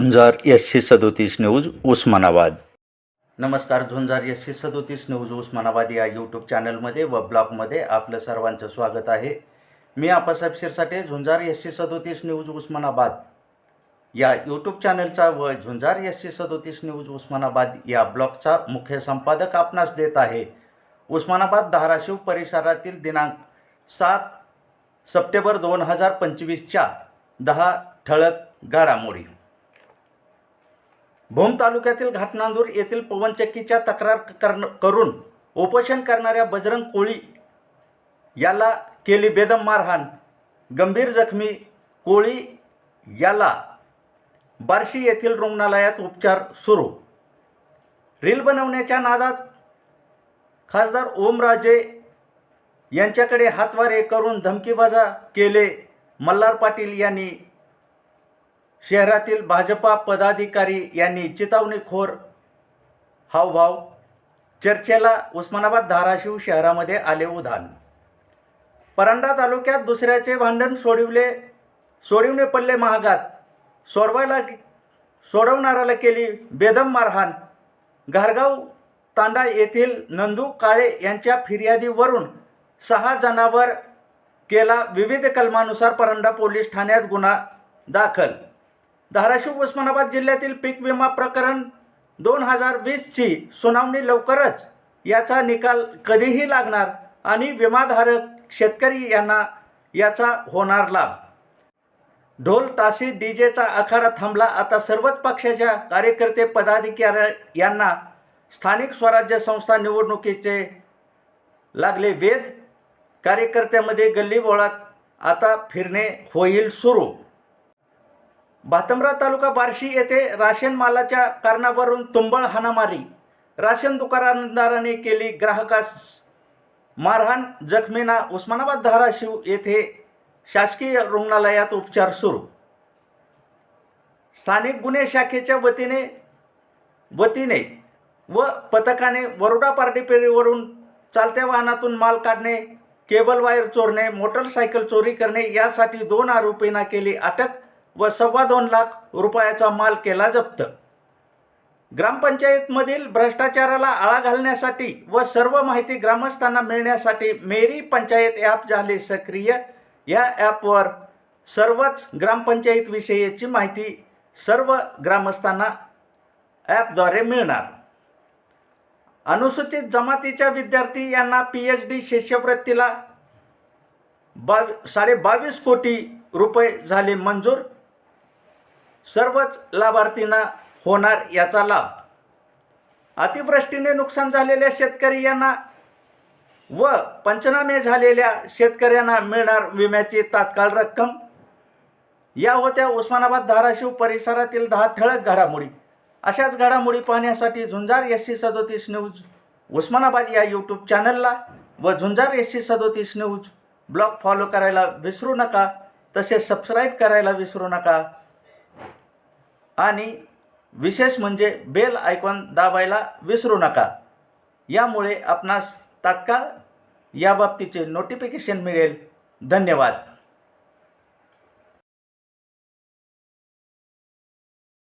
झुंजार एसशे सदोतीस न्यूज उस्मानाबाद. नमस्कार झुंजार एसशे सदोतीस न्यूज उस्मानाबाद या यूट्यूब चॅनलमध्ये व ब्लॉगमध्ये आपलं सर्वांचं स्वागत आहे. मी आपासाहेब शिरसाटे झुंजार एसशे सदोतीस न्यूज उस्मानाबाद. या यूट्यूब चॅनलचा व झुंजार एसशे सदोतीस न्यूज उस्मानाबाद या ब्लॉगचा मुख्य संपादक आपणास देत आहे. उस्मानाबाद धाराशिव परिसरातील दिनांक सात सप्टेंबर दोन हजार पंचवीसच्या दहा ठळक घडामोडी. भूम तालुक्यातील घाटनांदूर येथील पवनचक्कीच्या तक्रार करण करून उपोषण करणाऱ्या बजरंग कोळी याला केली बेदम मारहाण. गंभीर जखमी कोळी याला बार्शी येथील रुग्णालयात उपचार सुरू. रील बनवण्याच्या नादात खासदार ओमराजे यांच्याकडे हातवारे करून धमकीबाजा केले मल्हार पाटील यांनी शहरातील भाजपा पदाधिकारी यांनी चितावणीखोर हावभाव चर्चेला उस्मानाबाद धाराशिव शहरामध्ये आले उधाण. परंडा तालुक्यात दुसऱ्याचे भांडण सोडविले सोडविणे पडले महागात. सोडवायला सोडवणाऱ्याला केली बेदम मारहाण. घारगाव तांडा येथील नंदू काळे यांच्या फिर्यादीवरून सहा जणांवर केला विविध कलमानुसार परंडा पोलीस ठाण्यात गुन्हा दाखल धाराशिव उस्मानाबाद जिल्ह्यातील पीक विमा प्रकरण दोन हजार वीसची सुनावणी लवकरच. याचा निकाल कधीही लागणार आणि विमाधारक शेतकरी यांना याचा होणार लाभ. ढोल ताशी डीजेचा आखाडा थांबला. आता सर्वच पक्षाच्या कार्यकर्ते पदाधिकारी यांना स्थानिक स्वराज्य संस्था निवडणुकीचे लागले वेध. कार्यकर्त्यामध्ये गल्लीबोळात आता फिरणे होईल सुरू. भातंबरा तालुका बार्शी येथे राशन मालाच्या कारणावरून तुंबळ हाणामारी. राशन दुकानदाराने केली ग्राहकास मारहाण जखमींना उस्मानाबाद धाराशिव येथे शासकीय रुग्णालयात उपचार सुरू. स्थानिक गुन्हे शाखेच्या वतीने वतीने व पथकाने वरोडा पार्टीपेरीवरून चालत्या वाहनातून माल काढणे केबल वायर चोरणे मोटरसायकल चोरी करणे यासाठी दोन आरोपींना केली अटक. व सव्वा दोन लाख रुपयाचा माल केला जप्त. ग्रामपंचायतमधील भ्रष्टाचाराला आळा घालण्यासाठी व सर्व माहिती ग्रामस्थांना मिळण्यासाठी मेरी पंचायत ॲप झाले सक्रिय. या ॲपवर सर्वच ग्रामपंचायतविषयीची माहिती सर्व ग्रामस्थांना ॲपद्वारे मिळणार. अनुसूचित जमातीच्या विद्यार्थी यांना पी एच डी शिष्यवृत्तीला बावी साडे बावीस कोटी रुपये झाले मंजूर. सर्वच लाभार्थींना होणार याचा लाभ. अतिवृष्टीने नुकसान झालेल्या शेतकरी यांना व पंचनामे झालेल्या शेतकऱ्यांना मिळणार विम्याची तात्काळ रक्कम. या होत्या उस्मानाबाद धाराशिव परिसरातील दहा ठळक घडामोडी. अशाच घडामोडी पाहण्यासाठी झुंजार एस सी सदोतीस न्यूज उस्मानाबाद या यूट्यूब चॅनलला व झुंजार एस सी सदोतीस न्यूज ब्लॉग फॉलो करायला विसरू नका. तसेच सबस्क्राईब करायला विसरू नका. आणि विशेष म्हणजे बेल आयकॉन दाबायला विसरू नका. यामुळे आपणास तात्काळ याबाबतीचे नोटिफिकेशन मिळेल. धन्यवाद.